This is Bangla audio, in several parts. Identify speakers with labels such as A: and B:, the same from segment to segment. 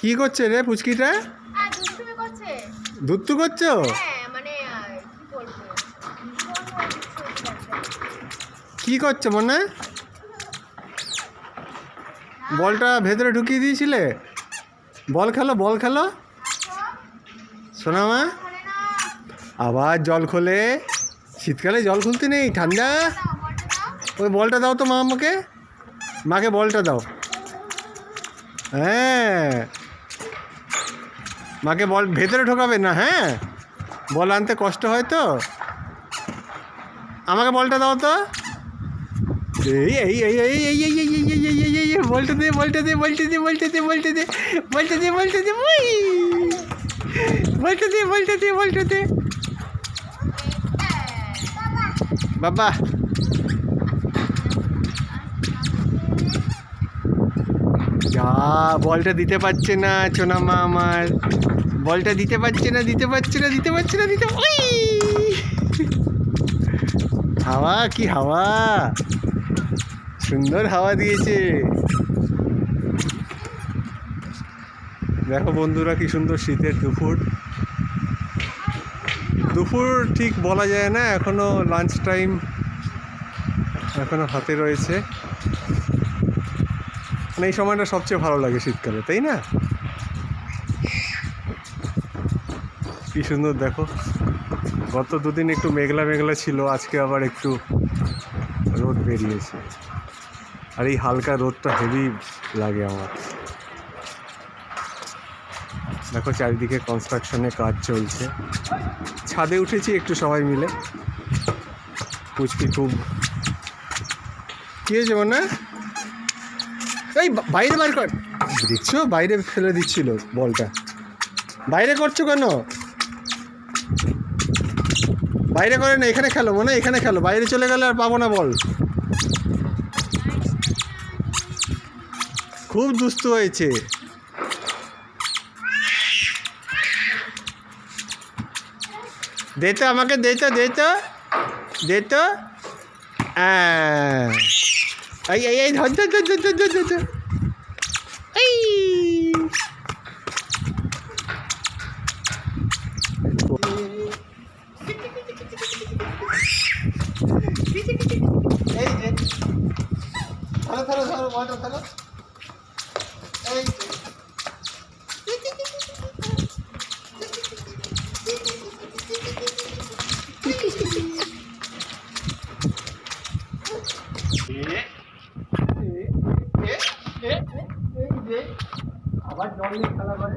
A: কি করছে রে পুচকিটা? ধুত্তু করছ।
B: হ্যাঁ মানে কি করছে।
A: মনে? বলটা ভেতরে ঢুকিয়ে দিয়েছিলে? বল খেলো বল খেলো। শোনা মা আবার জল খোলে। শীতকালে জল খুলতে নেই ঠান্ডা। ওই বলটা দাও তো মা আমাকে। মাকে বলটা দাও। হ্যাঁ। মাকে বল ভেতরে ঢোকাবে না হ্যাঁ বল আনতে কষ্ট হয় তো আমাকে বলটা দাও তো এই এই এই এই এই এই এই এই এই এই এই এই বলটা দে বলটা দে বলটা দে বলটা দে বলটা দে বলটা দে বলটা দে ওই বলটা দে বলটা দে বলটা দে বাবা বলটা দিতে পারছে না চোনা মা আমার। বলটা দিতে পারছে না, দিতে পারছে না, দিতে পারছে না, দিতে ওই! হাওয়া, কি হাওয়া? সুন্দর হাওয়া দিয়েছে। দেখো বন্ধুরা, কি সুন্দর শীতের দুপুর। দুপুর ঠিক বলা যায় না, এখনও লাঞ্চ টাইম এখনও হাতে রয়েছে। মানে এই সময়টা সবচেয়ে ভালো লাগে শীতকালে, তাই না? কি সুন্দর, দেখো। গত দুদিন একটু মেঘলা মেঘলা ছিল, আজকে আবার একটু রোদ বেরিয়েছে। আর এই হালকা রোদটা হেভি লাগে আমার। দেখো চারিদিকে কনস্ট্রাকশনে কাজ চলছে। ছাদে উঠেছি একটু সবাই মিলে। পুচকি খুব। কী হয়েছে মনে? এই বাইরে বার কর। দেখছ বাইরে ফেলে দিচ্ছিল বলটা। বাইরে করছ কেন? বাইরে করে না, এখানে খেলো, মনে এখানে খেলো। বাইরে চলে গেলে আর পাবো না বল। খুব দুস্থ হয়েছে। দে তো আমাকে, দে তো দে তো দে তো। হ্যাঁ। এই ধর ধর ধর ধর ধর ধর। কয়টা ফেলো এই আবার জল নিয়ে খেলা করে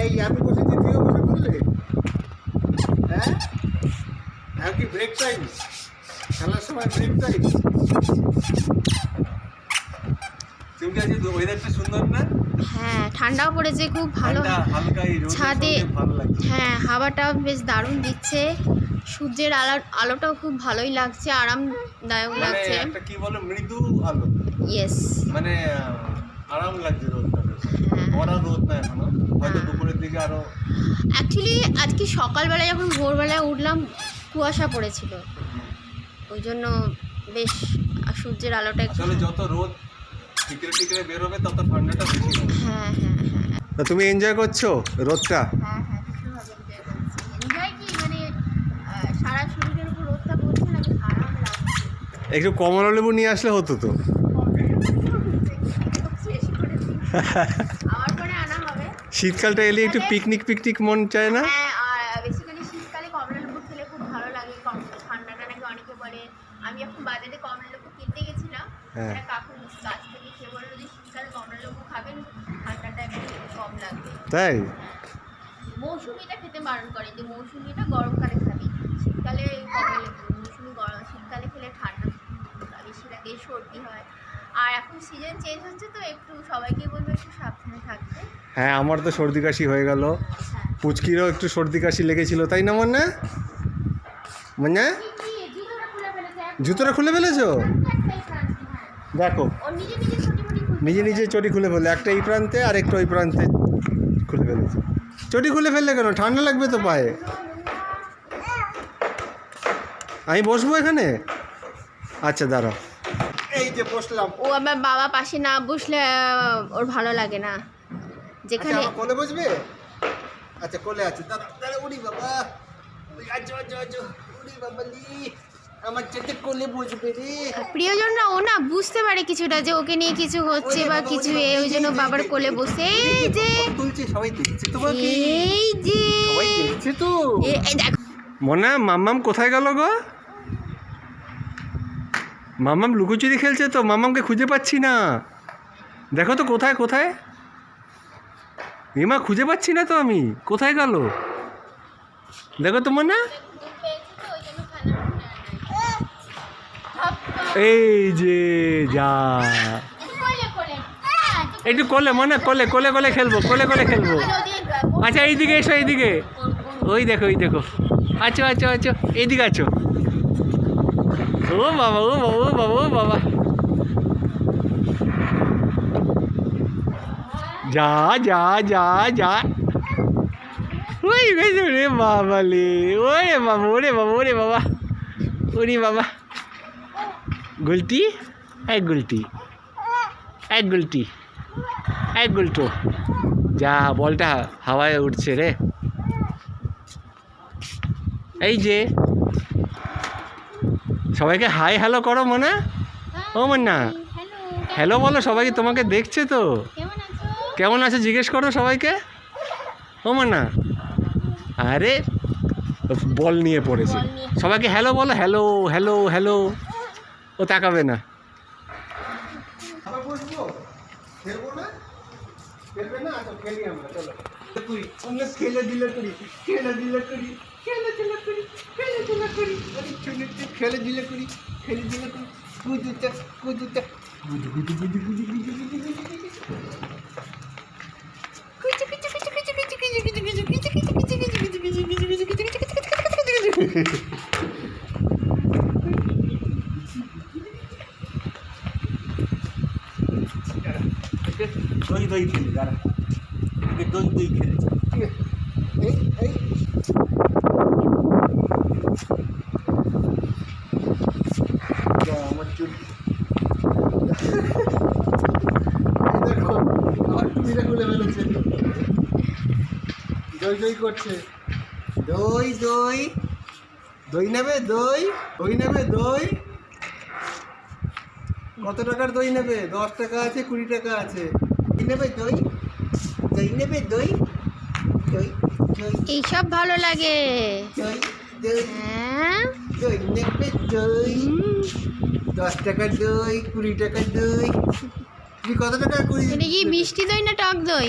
A: এই আমি বসেছি তুইও বসে পড়লে? হ্যাঁ? আর কি ব্রেক টাইম খেলার সময় ব্রেক টাইম তুমি আজকে ওয়েদারটা সুন্দর না?
B: হ্যাঁ ঠান্ডাও পড়েছে খুব ভালো। ছাদে হ্যাঁ হাওয়াটা বেশ দারুণ দিচ্ছে। সূর্যের আলো আলোটাও খুব ভালোই লাগছে আরামদায়ক
A: মানে
B: লাগছে।
A: একটা কি বলে মৃদু আলো।
B: ইয়েস
A: মানে আরাম লাগছে রোদটা। কড়া রোদ না এখনও। হয়তো
B: হ্যাঁ।
A: দুপুরের দিকে আরও
B: অ্যাকচুয়ালি আজকে সকালবেলা যখন ভোরবেলায় উঠলাম কুয়াশা পড়েছিল। ওই জন্য বেশ সূর্যের আলোটা একটু
A: আসলে যত রোদ টিকরে টিকরে বেরোবে তত ঠান্ডাটা বেশি হবে।
B: হ্যাঁ হ্যাঁ হ্যাঁ।
A: তা তুমি এনজয় করছ রোদটা?
B: হ্যাঁ হ্যাঁ ভীষণভাবে করছি। কি? মানে আহ, সারা শরীরের উপর রোদটা পড়ছে না বেশ আরাম লাগছে?
A: একটু কমলা লেবু নিয়ে আসলে হতো তো।
B: করে দিই। আমার পরে আনা হবে
A: শীতকালটা এলে একটু পিকনিক পিকনিক মন চায় না?
B: হ্যাঁ বেসিক্যালি শীতকালে কমলা লেবু খেলে খুব ভালো লাগে। ঠান্ডাটা নাকি অনেকে বলে। আমি এখন বাজারে কমলা লেবু কিনতে গেছিলাম।
A: হ্যাঁ।
B: কাকু গাছ থেকে খেয়ে বলল যে শীতকালে কমলা লেবু খাবেন ঠান্ডাটা একটু কম লাগবে।
A: তাই?
B: মৌসুমিটা খেতে বারণ করে। যে মৌসুমিটা গরমকালে খাবি। শীতকালে কমলা লেবু মৌসুমি গরম শীতকালে খেলে ঠান্ডা বেশি লাগে সর্দি হয়। আর এখন সিজন চেঞ্জ হচ্ছে তো একটু সবাইকে বলব একটু সাবধানে থাকতে।
A: হ্যাঁ আমার তো সর্দি কাশি হয়ে গেল।
B: হ্যাঁ।
A: পুচকিরও একটু সর্দি কাশি লেগেছিল তাই না মনে মানে
B: কি, কি, জুতোটা খুলে ফেলেছে, হ্যাঁ।
A: দেখো।
B: নিজে নিজে
A: চটি খুলে ফেললে একটা এই প্রান্তে আর একটা ওই প্রান্তে খুলে ফেলেছে। চটি খুলে ফেললে কেন? ঠান্ডা লাগবে তো পায়ে। আমি বসবো এখানে? আচ্ছা দাঁড়াও। যে বসলাম।
B: ও আমার বাবা পাশে না বসলে ওর ভালো লাগে না।
A: আচ্ছা
B: যেখানে
A: আমার কোলে বসবে? আচ্ছা কোলে আছে। উড়ি বাবা। ওই আচ্ছা আচ্ছা আচ্ছা উড়ি বাবা লি। আমার চেতে কোলে বসবে রে।
B: প্রিয়জনরা ও না বুঝতে পারে কিছুটা যে ওকে নিয়ে কিছু হচ্ছে বা কিছু এ ওই জন্য বাবার কোলে বসে। এই যে
A: তুলছে সবাই দেখছে তোমাকে।
B: এই যে
A: সবাই দেখছে তো।
B: এ- এই দেখো।
A: মনে মাম্মাম কোথায় গেল গো? মাম্মাম লুকোচুরি খেলছে তো মাম্মামকে খুঁজে পাচ্ছি না। দেখো তো কোথায় কোথায়? এমা খুঁজে পাচ্ছি না তো আমি। কোথায় গেল? দেখো তো মনে। এই যে, যা। একটু কোলে, মনে, কোলে কোলে কোলে খেলব, কোলে কোলে খেলব। আচ্ছা এইদিকে এসো, এইদিকে। ওই দেখো ওই দেখো। আচ্ছা আচ্ছা আচ্ছা এইদিকে আছো। ও বাবা ও বাবা ও বাবা ও বাবা যা যা যা যা ওই গেছে রে বাবা লে ওরে বাবা ওরে বাবা ওরে বাবা ওরে বাবা গুলটি এক গুলটি এক গুলটি এক গুলটো যা, বলটা হাওয়ায় উঠছে রে। এই যে সবাইকে হাই হ্যালো করো মনে? ও মন্না। হ্যালো বলো সবাইকে তোমাকে দেখছে তো?
B: কেমন আছে?
A: জিজ্ঞেস করো সবাইকে। ও মন্না। আরে বল নিয়ে পড়েছে। সবাইকে হ্যালো বলো হ্যালো হ্যালো হ্যালো ও তাকাবে না। আবার বসবো খেলব না? খেলবে না তো খেলি আমরা চলো। তুই আমরা খেলে দিলে করি খেলে দিলে করি খেলে দিলে করি খেলাধুলা করি অনেক ছেলেতে খেলাধুলা করি খেলাধুলা করি কুদুতে কুদুতে গুজু গুজু গুজু গুজু গুজু গুজু গুজু দই দই খেলি দাঁড়া দই দই খেলেছে এই এই দই করছে দই দই দই নেবে দই দই নেবে দই কত টাকার দই নেবে দশ টাকা আছে কুড়ি টাকা আছে নেবে দই দই নেবে দই
B: এইসব ভালো লাগে।
A: দই দই নেবে দই দশ টাকার দই কুড়ি টাকার দই তুমি কত টাকা কুড়ি
B: এটা কি মিষ্টি দই না টক দই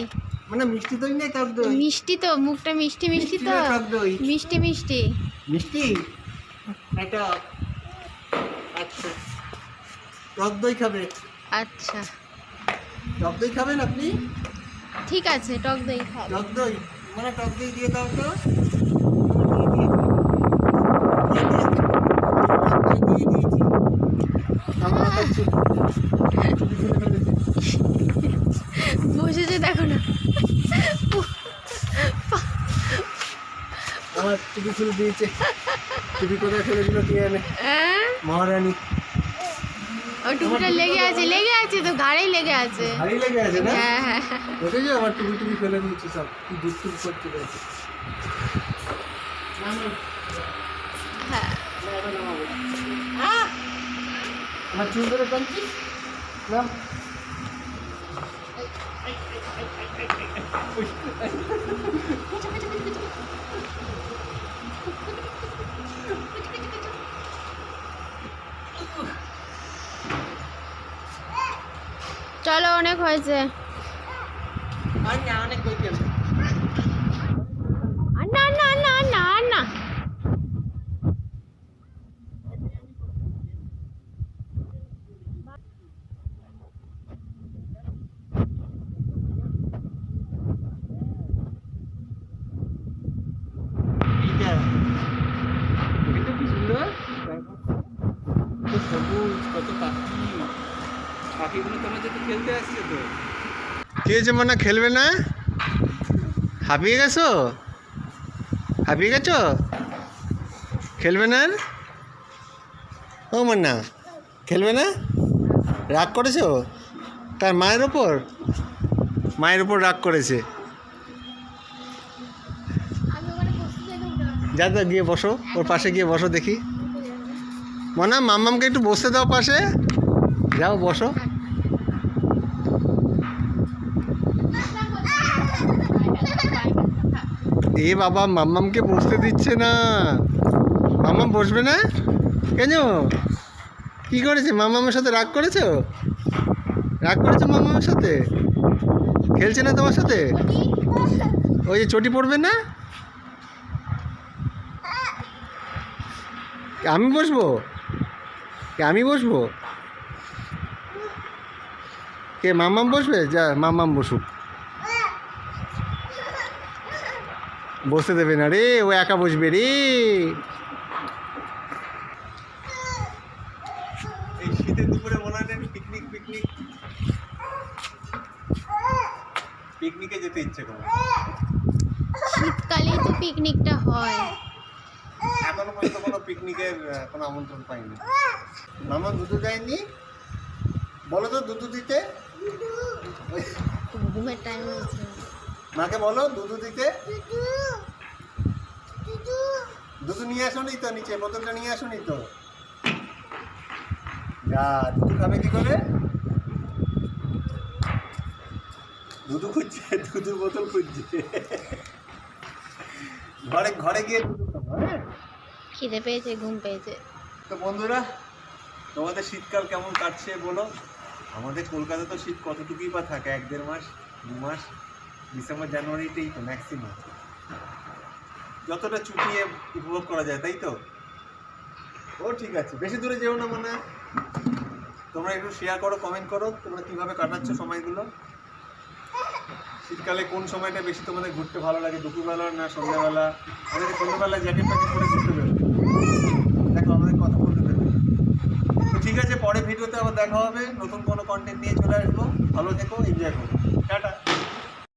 A: মানে মিষ্টি দই নেই টক দই
B: মিষ্টি তো মুখটা মিষ্টি মিষ্টি তো
A: টক দই?
B: মিষ্টি মিষ্টি
A: মিষ্টি এটা আচ্ছা টক দই খাবে
B: আচ্ছা
A: টক দই খাবেন আপনি
B: ঠিক আছে টক দই খাও
A: টক দই মানে টক দই দিয়ে দাও তো দিয়ে দিয়েছি। আমার হাতে চুল- চুল খুলে ফেলেছে।
B: বসেছে দেখো না।
A: আমার টুপি খুলে দিয়েছে। টুপি কোথায় ফেলে দিল কে জানে?
B: হ্যাঁ?
A: মহারানী।
B: ওর টুপিটা লেগে আছে লেগে আছে তো ঘাড়েই লেগে আছে।
A: হারিয়ে লেগে আছে না?
B: হ্যাঁ হ্যাঁ
A: দেখেছ আমার টুপি টুপি ফেলে দিচ্ছে সব। কি দুষ্টুম করতে রয়েছে আমার চুল ধরে টানছিস না
B: চলো অনেক হয়েছে
A: আর না অনেক বইতে
B: আর না না না না না
A: এইটা এটা কি সুন্দর কত সবুজ কত পাখি পাখিগুলো তোমার সাথে খেলতে আসছে তো কি হয়েছে মনে? খেলবে না? হাঁপিয়ে গেছো? হাঁপিয়ে গেছো? খেলবে না ও মান্না, খেলবে না? রাগ করেছ? তার মায়ের ওপর মায়ের ওপর রাগ করেছে। যা যা, গিয়ে বসো, ওর পাশে গিয়ে বসো দেখি। মনা মাম্মামকে একটু বসতে দাও পাশে। যাও, বসো। এ বাবা, মাম্মামকে বসতে দিচ্ছে না। মাম্মাম বসবে না? কেন? কি করেছে? মাম্মামের সাথে রাগ করেছ? রাগ করেছ মাম্মামের সাথে? খেলছে না তোমার সাথে? ওই যে চটি পড়বে না? আমি বসবো? আমি বসবো? কে, মাম্মাম বসবে? যা, মাম্মাম বসুক। বসতে দেবে না রে ও একা বসবে রে। এই শীতের দুপুরে মনে হয় পিকনিক পিকনিক পিকনিকে যেতে ইচ্ছে করে।
B: শীতকালেই তো পিকনিকটা হয়।
A: এখনও পর্যন্ত কোনো পিকনিকের কোনো আমন্ত্রণ পাইনি। মামা দুধু দেয়নি? বলো তো দুধু দিতে।
B: ঘুমের টাইম
A: মাকে বলো দুধু দিতে। দুধু নিয়ে আসোনি তো নিচে বোতলটা নিয়ে আসোনি তো। যা দুধু খাবে কি করে? দুধু খুঁজছে দুধুর বোতল খুঁজছে। ঘরে ঘরে গিয়ে দুধু খাব হ্যাঁ?
B: খিদে পেয়েছে ঘুম পেয়েছে।
A: তো বন্ধুরা তোমাদের শীতকাল কেমন কাটছে বলো? আমাদের কলকাতা তো শীত কতটুকুই বা থাকে এক দেড় মাস দু মাস? ডিসেম্বর জানুয়ারিতেই তো ম্যাক্সিমাম যতটা চুটিয়ে উপভোগ করা যায়, তাই তো? ও, ঠিক আছে। বেশি দূরে যেও না মনে। তোমরা একটু শেয়ার করো কমেন্ট করো, তোমরা কীভাবে কাটাচ্ছ সময়গুলো? শীতকালে কোন সময়টা বেশি তোমাদের ঘুরতে ভালো লাগে? দুপুরবেলা না সন্ধ্যাবেলা? আমাদের সন্ধ্যাবেলা জ্যাকেট প্যাকেট করে ঘুরতে বেরো। দেখো, আমাদের কথা বলতে দেবে। তো ঠিক আছে, পরে ভিডিওতে আবার দেখা হবে। নতুন কোনো কন্টেন্ট নিয়ে চলে আসব। ভালো থেকো এনজয় করো। টাটা।